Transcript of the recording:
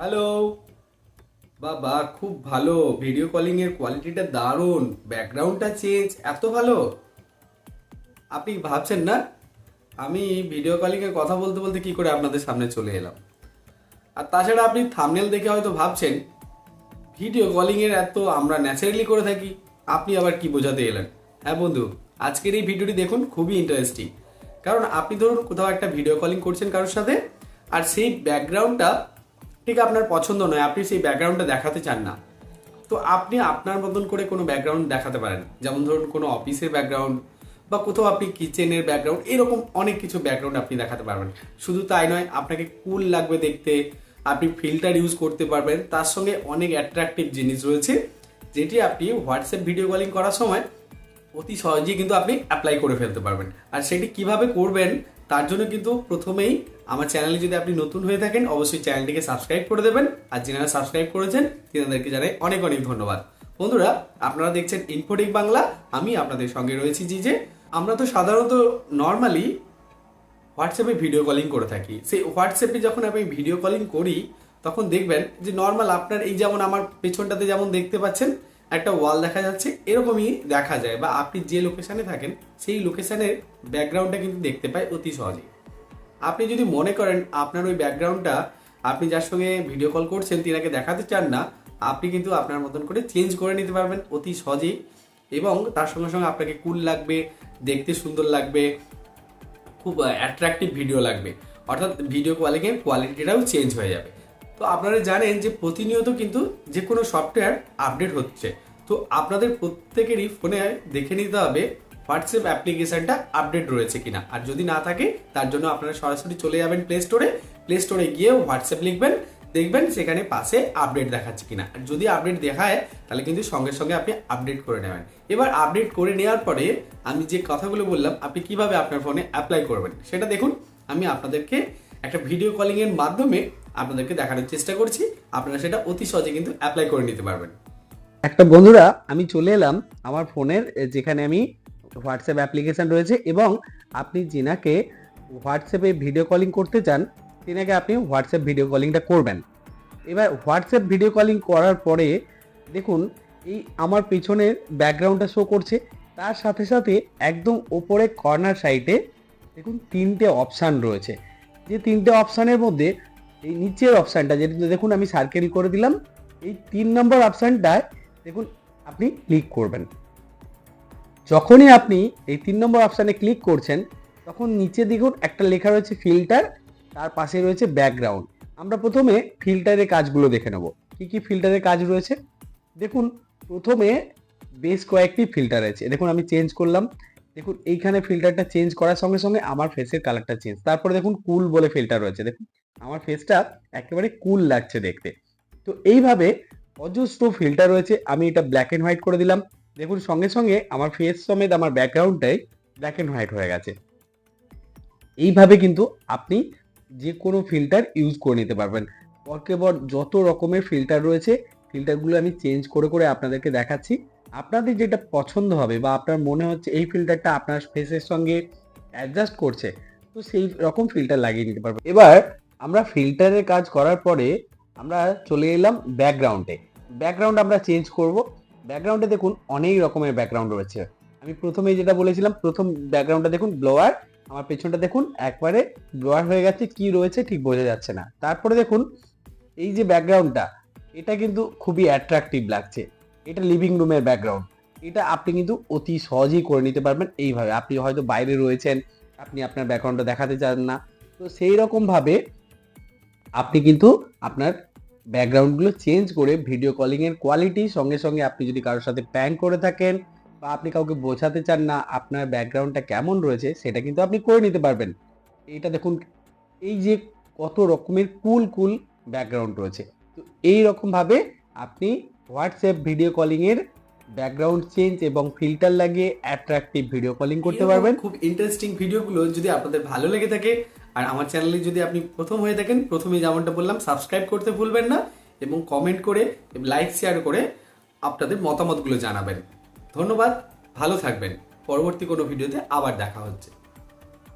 Hello বাবা, খুব ভালো। ভিডিও কলিং এর কোয়ালিটিটা দারুণ। ব্যাকগ্রাউন্ডটা চেঞ্জ এত ভালো? আপনি ভাবছেন না? আমি ভিডিও কলিং এর কথা বলতে বলতে কি করে আপনাদের সামনে চলে এলাম? আর তাছাড়া আপনি থামনেল দেখে হয়তো ভাবছেন ভিডিও কলিং এর এত আমরা ন্যাচারালি করে থাকি, আপনি আবার কি বোঝাতে এলেন? হ্যাঁ বন্ধু, আজকের এই ভিডিওটি দেখুন, খুবই ইন্টারেস্টিং কারণ আপনি ধরুন কোথাও একটা ভিডিও কলিং করছেন কারোর সাথে, আর সেই ব্যাকগ্রাউন্ডটা ঠিক আপনার পছন্দ নয়, আপনি সেই ব্যাকগ্রাউন্ডটা দেখাতে চান না। তো আপনি আপনার মতন করে কোনো ব্যাকগ্রাউন্ড দেখাতে পারেন। যেমন ধরুন কোনো অফিসের ব্যাকগ্রাউন্ড বা কোথাও আপনি কিচেনের ব্যাকগ্রাউন্ড এরকম অনেক কিছু ব্যাকগ্রাউন্ড আপনি দেখাতে পারবেন। শুধু তাই নয়, আপনাকে কুল লাগবে দেখতে, আপনি ফিল্টার ইউজ করতে পারবেন। তার সঙ্গে অনেক অ্যাট্রাকটিভ জিনিস রয়েছে, যেটি আপনি হোয়াটসঅ্যাপ ভিডিও কলিং করার সময় অতি সহজেই কিন্তু আপনি অ্যাপ্লাই করে ফেলতে পারবেন। আর সেটি কীভাবে করবেন তার জন্য কিন্তু প্রথমেই আমার চ্যানেলে যদি আপনি নতুন হয়ে থাকেন, অবশ্যই চ্যানেলটিকে সাবস্ক্রাইব করে দেবেন। আর যারা সাবস্ক্রাইব করেছেন, তিনাদেরকে জানাই অনেক অনেক ধন্যবাদ। বন্ধুরা, আপনারা দেখছেন ইনফোটিক বাংলা আমি আপনাদের সঙ্গে রয়েছি জি যে আমরা তো সাধারণত নর্মালি হোয়াটসঅ্যাপে ভিডিও কলিং করে থাকি। সেই হোয়াটসঅ্যাপে যখন আমি ভিডিও কলিং করি, তখন দেখবেন যে নর্মাল আপনার এই যেমন আমার পেছনটাতে যেমন দেখতে পাচ্ছেন একটা ওয়াল দেখা যাচ্ছে, এরকমই দেখা যায় বা আপনি যে লোকেশানে থাকেন, সেই লোকেশানের ব্যাকগ্রাউন্ডটা কিন্তু দেখতে পাই অতি সহজেই। আপনি যদি মনে করেন আপনার ওই ব্যাকগ্রাউন্ডটা আপনি যার সঙ্গে ভিডিও কল করছেন তিনাকে দেখাতে চান না, আপনি কিন্তু আপনার মতন করে চেঞ্জ করে নিতে পারবেন অতি সহজেই এবং তার সঙ্গে সঙ্গে আপনাকে কুল লাগবে, দেখতে সুন্দর লাগবে, খুব অ্যাট্রাকটিভ ভিডিও লাগবে। অর্থাৎ ভিডিও কোয়ালিটির কোয়ালিটিটাও চেঞ্জ হয়ে যাবে। তো আপনারা জানেন যে প্রতিনিয়ত কিন্তু যে কোনো সফটওয়্যার আপডেট হচ্ছে। তো আপনাদের প্রত্যেকেরই ফোনে দেখে নিতে হবে হোয়াটসঅ্যাপ অ্যাপ্লিকেশনটা আপডেট রয়েছে কিনা। আর যদি না থাকে, তার জন্য আপনারা সরাসরি চলে যাবেন প্লে স্টোরে প্লে স্টোরে গিয়ে হোয়াটসঅ্যাপ লিখবেন, দেখবেন সেখানে পাশে আপডেট দেখাচ্ছে কিনা। আর যদি আপডেট দেখায়, তাহলে কিন্তু সঙ্গে সঙ্গে আপনি আপডেট করে নেবেন। এবার আপডেট করে নেওয়ার পরে আমি যে কথাগুলো বললাম, আপনি কীভাবে আপনার ফোনে অ্যাপ্লাই করবেন, সেটা দেখুন। আমি আপনাদেরকে একটা ভিডিও কলিংয়ের মাধ্যমে আপনাদেরকে দেখানোর চেষ্টা করছি। আপনারা সেটা অতি সহজে কিন্তু অ্যাপ্লাই করে নিতে পারবেন। একটা বন্ধুরা, আমি চলে এলাম আমার ফোনের যেখানে আমি হোয়াটসঅ্যাপ অ্যাপ্লিকেশন রয়েছে এবং আপনি যিনাকে হোয়াটসঅ্যাপে ভিডিও কলিং করতে চান, তিনাকে আপনি হোয়াটসঅ্যাপ ভিডিও কলিংটা করবেন। এবার হোয়াটসঅ্যাপ ভিডিও কলিং করার পরে দেখুন, এই আমার পেছনের ব্যাকগ্রাউন্ডটা শো করছে। তার সাথে সাথে একদম ওপরে কর্নার সাইডে দেখুন তিনটে অপশান রয়েছে। যে তিনটে অপশানের মধ্যে এই নিচের অপশানটা, যেটা দেখুন আমি সার্কেল করে দিলাম, এই তিন নম্বর অপশানটায় দেখুন আপনি ক্লিক করবেন। যখনই আপনি এই তিন নম্বর অপশানে ক্লিক করছেন, তখন নিচে দেখুন একটা লেখা রয়েছে ফিল্টার তার পাশে রয়েছে ব্যাকগ্রাউন্ড আমরা প্রথমে ফিল্টারের কাজগুলো দেখে নেব। কি কি ফিল্টারের কাজ রয়েছে? দেখুন, প্রথমে বেশ কয়েকটি ফিল্টার আছে দেখুন, আমি চেঞ্জ করলাম। দেখুন, এইখানে ফিল্টারটা চেঞ্জ করার সঙ্গে সঙ্গে আমার ফেসের কালারটা চেঞ্জ তারপরে দেখুন কুল বলে ফিল্টার রয়েছে। দেখুন আমার ফেসটা একেবারে কুল লাগছে দেখতে। তো এইভাবে অজস্র ফিল্টার রয়েছে, আমি এটা ব্ল্যাক অ্যান্ড হোয়াইট করে দিলাম। দেখুন, সঙ্গে সঙ্গে আমার ফেস সমেত আমার ব্যাকগ্রাউন্ডটাই ব্ল্যাক অ্যান্ড হোয়াইট হয়ে গেছে। এইভাবে কিন্তু আপনি যে কোনো ফিল্টার ইউজ করে নিতে পারবেন। পরকেবর যত রকমের ফিল্টার রয়েছে ফিল্টারগুলো আমি চেঞ্জ করে করে আপনাদেরকে দেখাচ্ছি। আপনাদের যেটা পছন্দ হবে বা আপনার মনে হচ্ছে এই ফিল্টারটা আপনার ফেসের সঙ্গে অ্যাডজাস্ট করছে, তো সেই রকম ফিল্টার লাগিয়ে নিতে পারবেন। এবার আমরা ফিল্টারের কাজ করার পরে আমরা চলে এলাম ব্যাকগ্রাউন্ডে ব্যাকগ্রাউন্ড আমরা চেঞ্জ করব। ব্যাকগ্রাউন্ডে দেখুন অনেক রকমের ব্যাকগ্রাউন্ড রয়েছে। আমি প্রথমে যেটা বলেছিলাম, প্রথম ব্যাকগ্রাউন্ডটা দেখুন ব্লোয়ার আমার পেছনটা দেখুন একবারে ব্লোয়ার হয়ে গেছে, কি রয়েছে ঠিক বোঝা যাচ্ছে না। তারপরে দেখুন এই যে ব্যাকগ্রাউন্ডটা এটা কিন্তু খুবই অ্যাট্রাকটিভ লাগছে। এটা লিভিং রুমের ব্যাকগ্রাউন্ড এটা আপনি কিন্তু অতি সহজেই করে নিতে পারবেন এইভাবে। আপনি হয়তো বাইরে রয়েছেন, আপনি আপনার ব্যাকগ্রাউন্ডটা দেখাতে চান না। তো সেই রকম ভাবে আপনি কিন্তু আপনার ব্যাকগ্রাউন্ডগুলো চেঞ্জ করে ভিডিও কলিং এর কোয়ালিটি সঙ্গে সঙ্গে আপনি যদি কারোর সাথে প্যাং করে থাকেন বা আপনি কাউকে বোঝাতে চান না আপনার ব্যাকগ্রাউন্ডটা কেমন রয়েছে সেটা কিন্তু আপনি করে নিতে পারবেন। এটা দেখুন এই যে কত রকমের কুল কুল ব্যাকগ্রাউন্ড রয়েছে। তো এই রকম ভাবে আপনি হোয়াটসঅ্যাপ ভিডিও কলিং এর ব্যাকগ্রাউন্ড চেঞ্জ এবং ফিল্টার লাগিয়ে অ্যাট্রাকটিভ ভিডিও কলিং করতে পারবেন। খুব ইন্টারেস্টিং ভিডিওগুলো যদি আপনাদের ভালো লেগে থাকে আর আমার চ্যানেলে যদি আপনি প্রথম হয়ে থাকেন প্রথমে যেমনটা বললাম সাবস্ক্রাইব করতে ভুলবেন না এবং কমেন্ট করে লাইক শেয়ার করে আপনাদের মতামতগুলো জানাবেন। ধন্যবাদ, ভালো থাকবেন। পরবর্তী কোনো ভিডিওতে আবার দেখা হচ্ছে।